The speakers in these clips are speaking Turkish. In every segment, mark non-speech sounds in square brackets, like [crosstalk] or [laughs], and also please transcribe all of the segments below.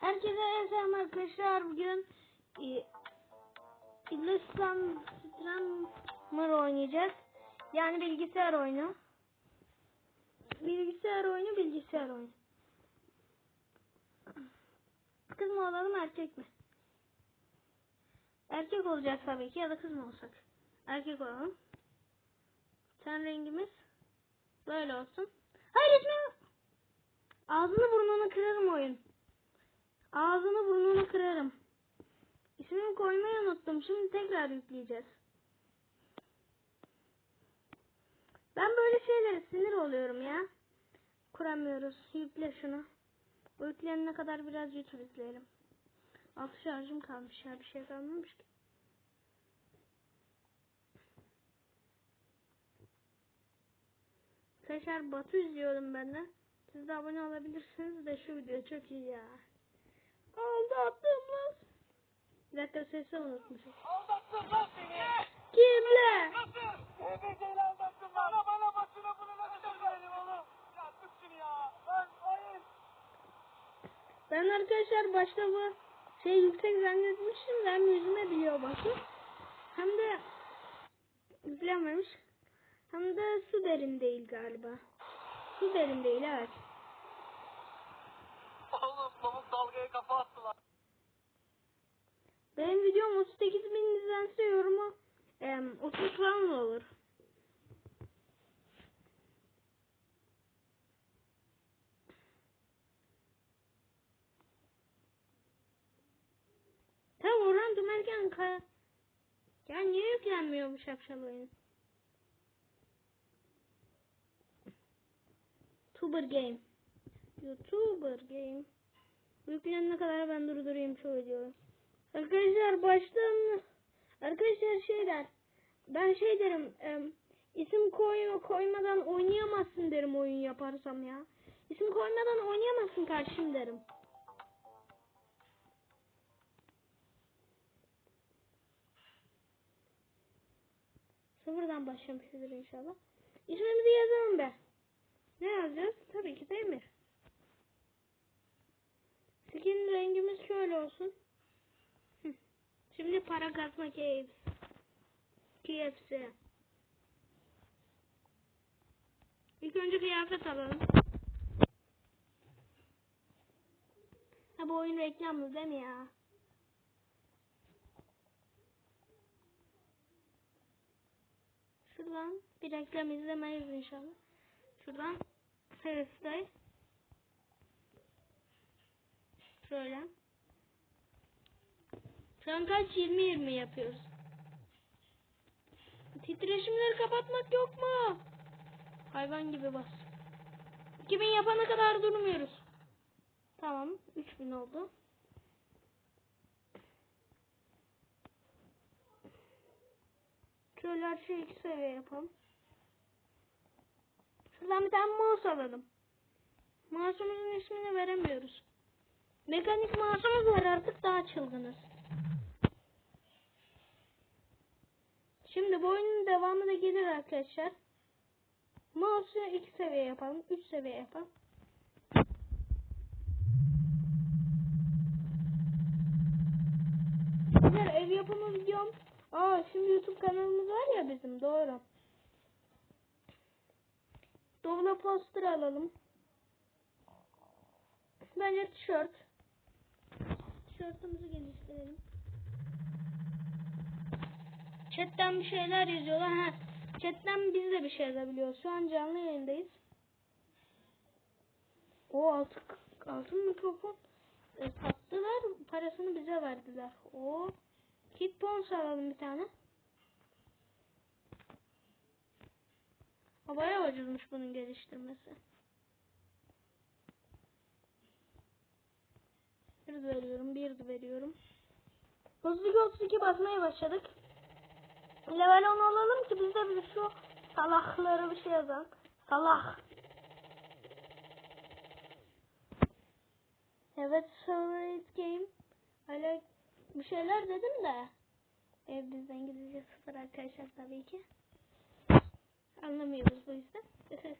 Herkese selam arkadaşlar. Bugün e, İllustan Strammer oynayacağız. Yani bilgisayar oyunu. Bilgisayar oyunu, bilgisayar oyunu. Kız mı olalım, erkek mi? Erkek olacağız tabii ki ya da kız mı olsak? Erkek olalım. Ten rengimiz böyle olsun. Hayır ismi Ağzını burnunu kırarım oyun. Ağzını burnunu kırarım. İsmimi koymayı unuttum. Şimdi tekrar yükleyeceğiz. Ben böyle şeylere sinir oluyorum ya. Kuramıyoruz. Yükle şunu. Bu yüklenene kadar biraz YouTube izleyelim. Altı şarjım kalmış ya. Bir şey kalmamış ki. Arkadaşlar Batu izliyorum ben de. Siz de abone olabilirsiniz de şu video çok iyi ya. Aldattım lan. Bir dakika sesi unutmuşum. Aldattın lan seni. Kimle? Nasıl? EBC'yle aldattın lan. Bana bana başına bunu nasıl söyleyelim oğlum? Ya tut şunu ya. Lan hayır. Ben arkadaşlar başta bu şey yüksek zannetmişim. Hem yüzüme biliyor bakın. Hem de yüklenmemiş. Hem de su derin değil galiba. Su derin değil evet. Benim videom 38 bin izlense yorumu em, 30 falan olur. Tabi Orhan Tümerken ka... Ya niye yüklenmiyor bu şapşal oyun? Tuber Game. YouTuber Game. Yüklenene kadar ben durdurayım şu videoyu. Arkadaşlar baştan arkadaşlar şeyler ben şey derim em, isim koy koymadan oynayamazsın derim oyun yaparsam ya. İsim koymadan oynayamazsın kardeşim derim. Sıfırdan başlamışızdır inşallah. İsmimizi yazalım be. Ne yazacağız? Tabii ki Demir. Skin rengimiz şöyle olsun. Hı. Şimdi para kazma KFC. KFC. İlk önce kıyafet alalım. Ha bu oyun reklamlı değil mi ya? Şuradan bir reklam izlemeyiz inşallah. Şuradan hairstyle. Şöyle. Şu kaç? 20-20 yapıyoruz. Titreşimleri kapatmak yok mu? Hayvan gibi bas. 2000 yapana kadar durmuyoruz. Tamam. 3000 oldu. Şöyle her şeyi iki seviye yapalım. Şuradan bir tane mouse alalım. Mouse'umuzun ismini veremiyoruz. Mekanik mouse'umuz var artık daha çılgınız. Şimdi bu oyunun devamı da gelir arkadaşlar. Mouse'u iki seviye yapalım. Üç seviye yapalım. Güzel ev yapımı videom. Aa şimdi YouTube kanalımız var ya bizim doğru. Dovla poster alalım. Bence tişört. Tişörtümüzü geliştirelim. Chatten bir şeyler yazıyorlar. Ha. Chatten biz de bir şey yazabiliyoruz. Şu an canlı yayındayız. O altı, altın mikrofon e, sattılar. Parasını bize verdiler. O kit pons alalım bir tane. Ha, Bayağı ucuzmuş bunun geliştirmesi. Bir veriyorum, bir veriyorum. 32 32 basmaya başladık. Level 10 alalım ki biz de bir şu salakları bir şey yazalım. Salak. Evet, favorite game. Hala bir şeyler dedim de. E, biz İngilizce sıfır arkadaşlar tabii ki. Anlamıyoruz bu yüzden. [laughs]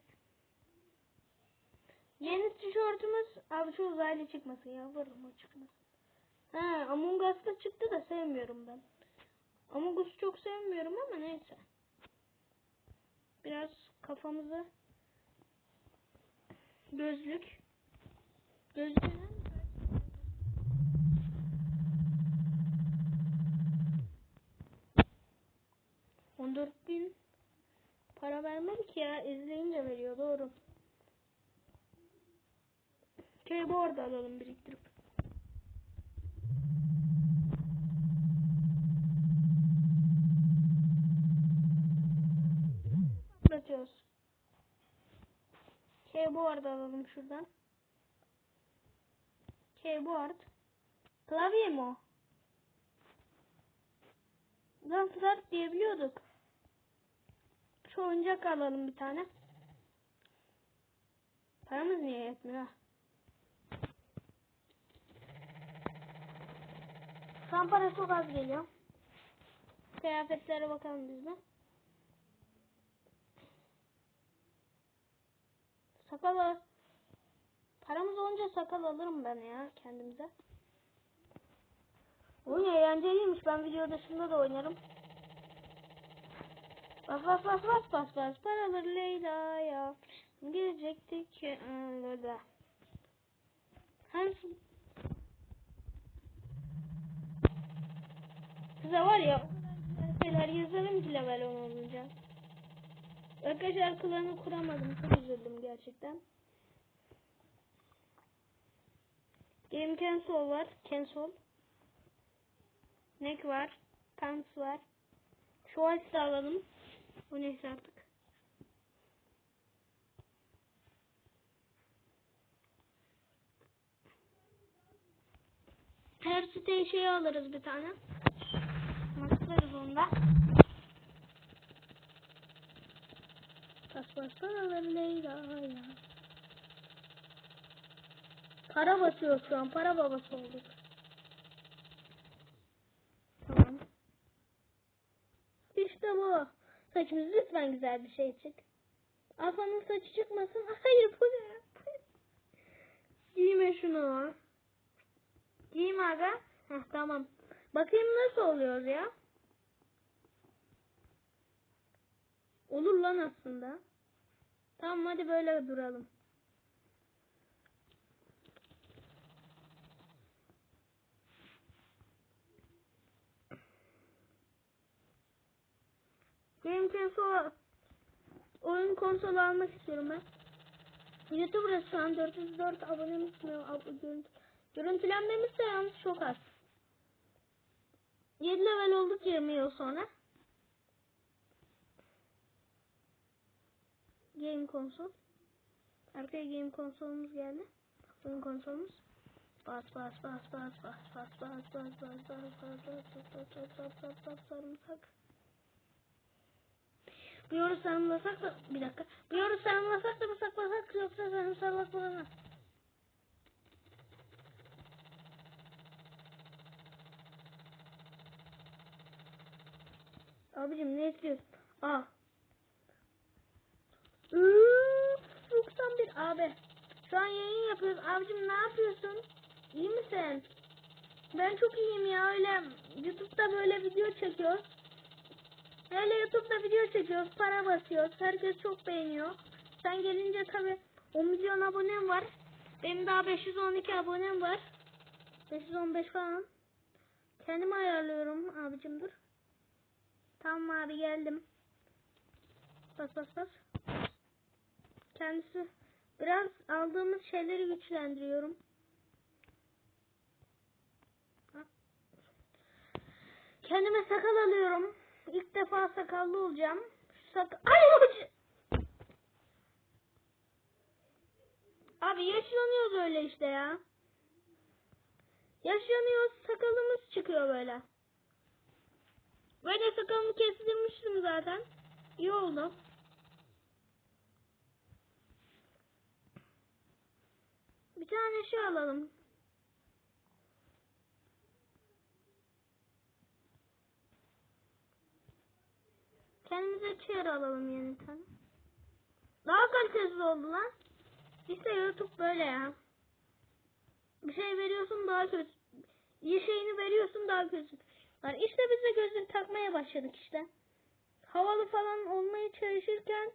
Yeni tişörtümüz abi şu uzaylı çıkmasın ya varım o çıkmasın. Ha Among Us'ta çıktı da sevmiyorum ben. Among çok sevmiyorum ama neyse. Biraz kafamızı gözlük gözlüğü On dört bin para vermedik ya izleyince veriyor doğru. Keyboard alalım biriktirip. Patlatıyoruz. Keyboard alalım şuradan. Keyboard. Klavye mi o? Lan flart diyebiliyorduk. Şu oyuncak alalım bir tane. Paramız niye yetmiyor? Şu an para çok az geliyor. Kıyafetlere bakalım biz de. Sakal al. Paramız olunca sakal alırım ben ya kendimize. Oyun eğlenceliymiş. Ben video dışında da oynarım. Bas bas bas bas bas bas paraları Leyla'ya girecektik öyle. Hem Size var ya şeyler yazarım ki level 10 olunca. Arkadaşlar klanı kuramadım. Çok üzüldüm gerçekten. Game cancel var. Cancel. Neck var. Pants var. İce de alalım. Bu neyse artık. Her siteye şey alırız bir tane. Maslarız onda. Paraları Leyla ya. Para basıyor şu an. Para babası olduk. Tamam. İşte bu. Saçımız lütfen güzel bir şey çık. Alfanın saçı çıkmasın. [laughs] Hayır bu ne? Giyme şunu. Giyme aga. Heh, tamam. Bakayım nasıl oluyor ya. Olur lan aslında. Tamam hadi böyle duralım. Game konsol oyun konsolu almak istiyorum ben. YouTube'da şu an 404 abonemiz mi? Ab görüntü, görüntülenmemiz de yalnız çok az. 7 level olduk 20 yıl sonra. Game konsol. Arkaya game konsolumuz geldi. Oyun konsolumuz. Bas bas bas bas bas bas bas bas bas bas bas bas bas bas bas bas bas sarımsak. Bu yoru sarımlasak da bir dakika. Bu yoru sarımlasak da mı saklasak yoksa sarımsak mı? Abicim ne istiyorsun? Aa. Üf, 91 abi. Şu yapıyoruz. Abicim ne yapıyorsun? İyi misin? Ben çok iyiyim ya öyle YouTube'da böyle video çekiyoruz. Öyle YouTube'da video çekiyoruz. Para basıyoruz. Herkes çok beğeniyor. Sen gelince tabi 10 milyon abonem var. Benim daha 512 abonem var. 515 falan. Kendimi ayarlıyorum abicim dur. Tamam abi geldim. Bas bas bas. Kendisi biraz aldığımız şeyleri güçlendiriyorum. Kendime sakal alıyorum. İlk defa sakallı olacağım. Şu sak Ay hoca! Abi yaşlanıyoruz öyle işte ya. Yaşlanıyoruz sakalımız çıkıyor böyle. Böyle sakalımı kestirmiştim zaten. İyi oldu. Bir tane şey alalım. Kendimize chair alalım yeni tane. Daha kalitesiz oldu lan. İşte YouTube böyle ya. Bir şey veriyorsun daha kötü. İyi şeyini veriyorsun daha kötü. Yani işte biz de gözlük takmaya başladık işte. Havalı falan olmaya çalışırken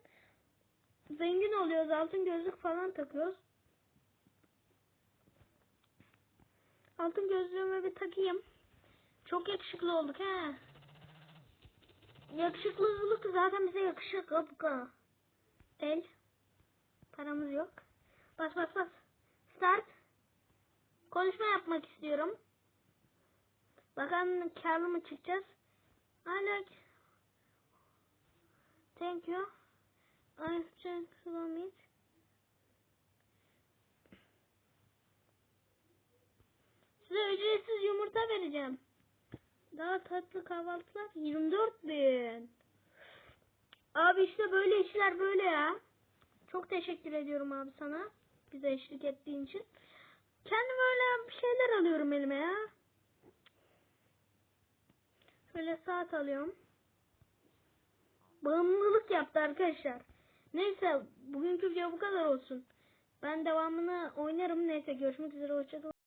zengin oluyoruz. Altın gözlük falan takıyoruz. Altın gözlüğümü bir takayım. Çok yakışıklı olduk he. Yakışıklılık zaten bize yakışır kapka. El. Paramız yok. Bas bas bas. Start. Konuşma yapmak istiyorum. Bakalım karlı mı çıkacağız. Hala Thank you. I think it. Size ücretsiz yumurta vereceğim. Daha tatlı kahvaltılar 24 bin. Abi işte böyle işler böyle ya. Çok teşekkür ediyorum abi sana. Bize eşlik ettiğin için. Kendim öyle şeyler alıyorum elime ya. Şöyle saat alıyorum. Bağımlılık yaptı arkadaşlar. Neyse bugünkü video bu kadar olsun. Ben devamını oynarım. Neyse görüşmek üzere. Hoşçakalın.